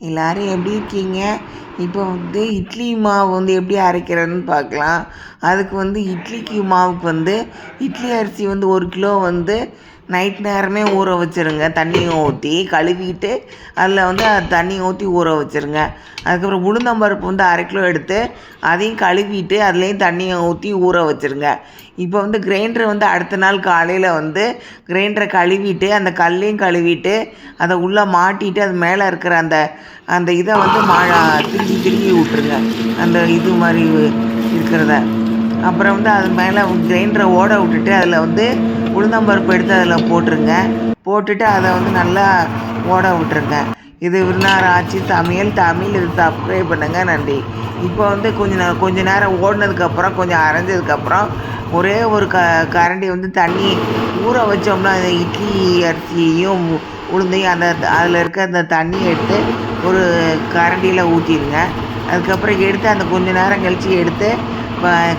எல்லாரும் எப்படி இருக்கீங்க? இப்போ வந்து இட்லி மாவு வந்து எப்படி அரைக்கிறதுன்னு பார்க்கலாம். அதுக்கு வந்து இட்லிக்கு மாவுக்கு வந்து இட்லி அரிசி வந்து ஒரு கிலோ வந்து நைட் நேரமே ஊற வச்சுருங்க. தண்ணியை ஊற்றி கழுவிட்டு அதில் வந்து தண்ணியை ஊற்றி ஊற வச்சுருங்க. அதுக்கப்புறம் உளுந்தம்பருப்பு வந்து அரை கிலோ எடுத்து அதையும் கழுவிட்டு அதுலேயும் தண்ணியை ஊற்றி ஊற வச்சுருங்க. இப்போ வந்து கிரைண்டரை வந்து அடுத்த நாள் காலையில் வந்து கிரைண்டரை கழுவிட்டு அந்த கல்லையும் கழுவிட்டு அதை உள்ளே மாட்டிட்டு அது மேலே இருக்கிற அந்த அந்த இதை வந்து மா அடித்து திருப்பி விட்ருங்க அந்த இது மாதிரி இருக்கிறத. அப்புறம் வந்து அது மேலே கிரைண்டரை ஓட விட்டுட்டு அதில் வந்து உளுந்தம்பருப்பு எடுத்து அதில் போட்டுருங்க. போட்டுட்டு அதை வந்து நல்லா ஓட விட்டுருங்க. இது விருந்தார் ஆச்சு தமிழ் தமிழ் இது சப்ஸ்கிரைப் பண்ணுங்க. நன்றி. இப்போ வந்து கொஞ்சம் நேரம் கொஞ்ச நேரம் ஓடினதுக்கப்புறம் கொஞ்சம் அரைஞ்சதுக்கப்புறம் ஒரே ஒரு க கரண்டி வந்து தண்ணி ஊற வச்சோம்னா அந்த இட்லி அரிசியையும் உளுந்தையும் அந்த அதில் இருக்க அந்த தண்ணியை எடுத்து ஒரு கரண்டியில் ஊற்றிடுங்க அதுக்கப்புறம் எடுத்து அந்த கொஞ்ச நேரம் கழித்து எடுத்து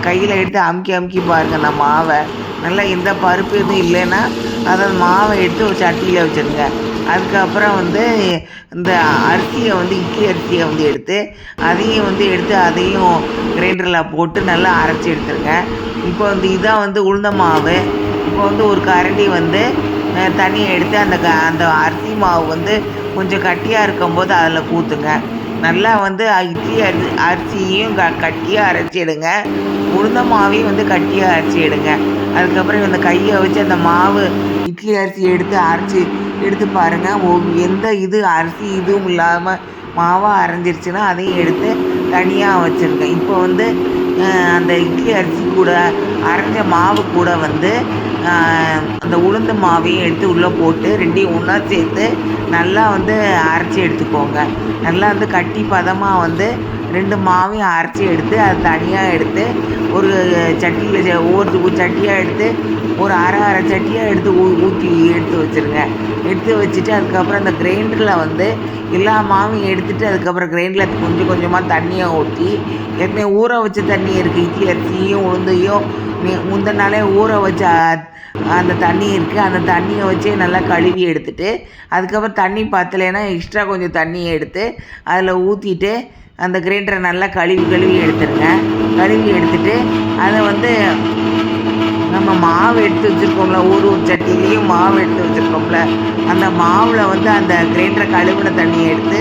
கையில் எடுத்து அமுக்கி அமுக்கி பாருங்கள் அந்த மாவை. நல்லா எந்த பருப்பு எதுவும் இல்லைன்னா அதை மாவை எடுத்து ஒரு சட்டியில் வச்சுருங்க. அதுக்கப்புறம் வந்து இந்த அரிசியை வந்து இட்லி அரிசியை வந்து எடுத்து அதையும் வந்து எடுத்து அதையும் கிரைண்டரில் போட்டு நல்லா அரைச்சி எடுத்துருங்க. இப்போ வந்து இதான் வந்து உளுந்த மாவு. இப்போ வந்து ஒரு கரண்டி வந்து தண்ணியை எடுத்து அந்த க அந்த அரிசி மாவு வந்து கொஞ்சம் கட்டியாக இருக்கும்போது அதில் ஊற்றுங்க நல்லா வந்து இட்லி அரி அரிசியையும் க கட்டியாக அரைச்சிடுங்க உளுந்த மாவையும் வந்து கட்டியாக அரைச்சிடுங்க அதுக்கப்புறம் இந்த கையை வச்சு அந்த மாவு இட்லி அரிசி எடுத்து அரைச்சி எடுத்து பாருங்கள் எந்த இது அரிசி இதுவும் இல்லாமல் மாவாக அரைஞ்சிருச்சுன்னா அதையும் எடுத்து தனியாக வச்சுருங்க. இப்போ வந்து அந்த இட்லி அரிசி கூட அரைஞ்ச மாவு கூட வந்து அந்த உளுந்து மாவையும் எடுத்து உள்ளே போட்டு ரெண்டையும் ஒன்றா சேர்த்து நல்லா வந்து அரைச்சி எடுத்துக்கோங்க. நல்லா வந்து கட்டி பதமாக வந்து ரெண்டு மாவையும் அரைச்சி எடுத்து அது தனியாக எடுத்து ஒரு சட்டியில் ஒவ்வொரு சட்டியாக எடுத்து ஒரு அரை அரை சட்டியாக எடுத்து ஊ ஊற்றி எடுத்து வச்சுருங்க. எடுத்து வச்சுட்டு அதுக்கப்புறம் அந்த கிரைண்டரில் வந்து எல்லா மாவையும் எடுத்துகிட்டு அதுக்கப்புறம் கிரைண்டரில் கொஞ்சம் கொஞ்சமாக தண்ணியை ஊற்றி ஏற்கனவே ஊற வச்ச தண்ணி இருக்குது இட்லி அரிசியும் உளுந்தையும் முந்தின நாளே ஊற வச்ச அந்த தண்ணி இருக்குது அந்த தண்ணியை வச்சு நல்லா கழுவி எடுத்துட்டு அதுக்கப்புறம் தண்ணி பத்தலைன்னா எக்ஸ்ட்ரா கொஞ்சம் தண்ணியை எடுத்து அதில் ஊற்றிட்டு அந்த கிரைண்டரை நல்லா கழுவி கழுவி எடுத்துருங்க. கழுவி எடுத்துட்டு அதை வந்து நம்ம மாவு எடுத்து வச்சுருக்கோம்ல ஒரு ஒரு சட்டிலையும் மாவு எடுத்து வச்சுருக்கோம்ல அந்த மாவில் வந்து அந்த கிரைண்டரை கழுவின தண்ணியை எடுத்து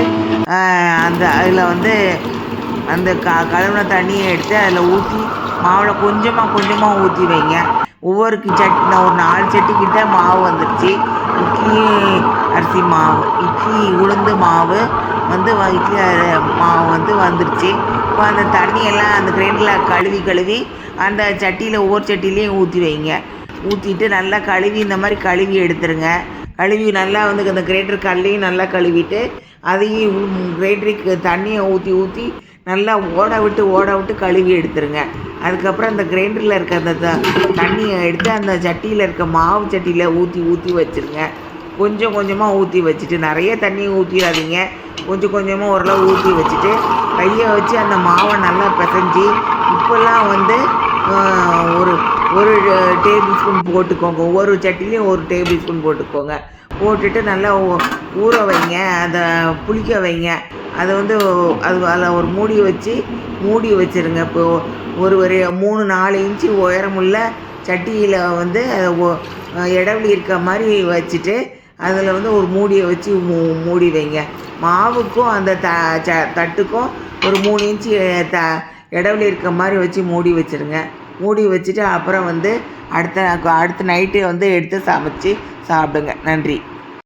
அந்த அதில் வந்து அந்த க கழுவின தண்ணியை எடுத்து அதில் ஊற்றி மாவில் கொஞ்சமாக கொஞ்சமாக ஊற்றி வைங்க. ஒவ்வொரு சட்டி ஒரு நாலு சட்டிக்கிட்ட மாவு வந்துடுச்சு இட்லி அரிசி மாவு. இட்லி உளுந்து மாவு வந்து இட்லி மாவு வந்து வந்துடுச்சு இப்போ அந்த தண்ணியெல்லாம் அந்த கிரைண்டரில் கழுவி கழுவி அந்த சட்டியில் ஒவ்வொரு சட்டிலையும் ஊற்றி வைங்க. ஊற்றிட்டு நல்லா கழுவி இந்த மாதிரி கழுவி எடுத்துருங்க. கழுவி நல்லா வந்து அந்த கிரைண்டர் கல்லையும் நல்லா கழுவிட்டு அதையும் கிரைண்டருக்கு தண்ணியை ஊற்றி ஊற்றி நல்லா ஓட விட்டு ஓட விட்டு கழுவி எடுத்துருங்க. அதுக்கப்புறம் அந்த கிரைண்டரில் இருக்க அந்த தண்ணியை எடுத்து அந்த சட்டியில் இருக்க மாவு சட்டியில் ஊற்றி ஊற்றி வச்சுருங்க. கொஞ்சம் கொஞ்சமாக ஊற்றி வச்சுட்டு நிறைய தண்ணியை ஊற்றிடாதீங்க கொஞ்சம் கொஞ்சமாக ஓரளவு ஊற்றி வச்சுட்டு கையை வச்சு அந்த மாவை நல்லா பிசைஞ்சு இப்போல்லாம் வந்து ஒரு ஒரு டேபிள் ஸ்பூன் போட்டுக்கோங்க. ஒவ்வொரு சட்டிலையும் ஒரு டேபிள் ஸ்பூன் போட்டுக்கோங்க. போட்டுட்டு நல்லா ஊற வைங்க. அதை புளிக்க வைங்க. அதை வந்து அது அதில் ஒரு மூடி வச்சு மூடி வச்சுருங்க. இப்போ ஒரு ஒரு மூணு நாலு இன்ச்சு உயரமுள்ள சட்டியில் வந்து இடவெளி இருக்க மாதிரி வச்சுட்டு அதில் வந்து ஒரு மூடியை வச்சு மூ மூடி வைங்க. மாவுக்கும் அந்த த ச தட்டுக்கும் ஒரு மூணு இன்ச்சு த இடவெளி இருக்க மாதிரி வச்சு மூடி வச்சுருங்க. மூடி வச்சுட்டு அப்புறம் வந்து அடுத்த அடுத்த நைட்டு வந்து எடுத்து சமைச்சு சாப்பிடுங்க. நன்றி.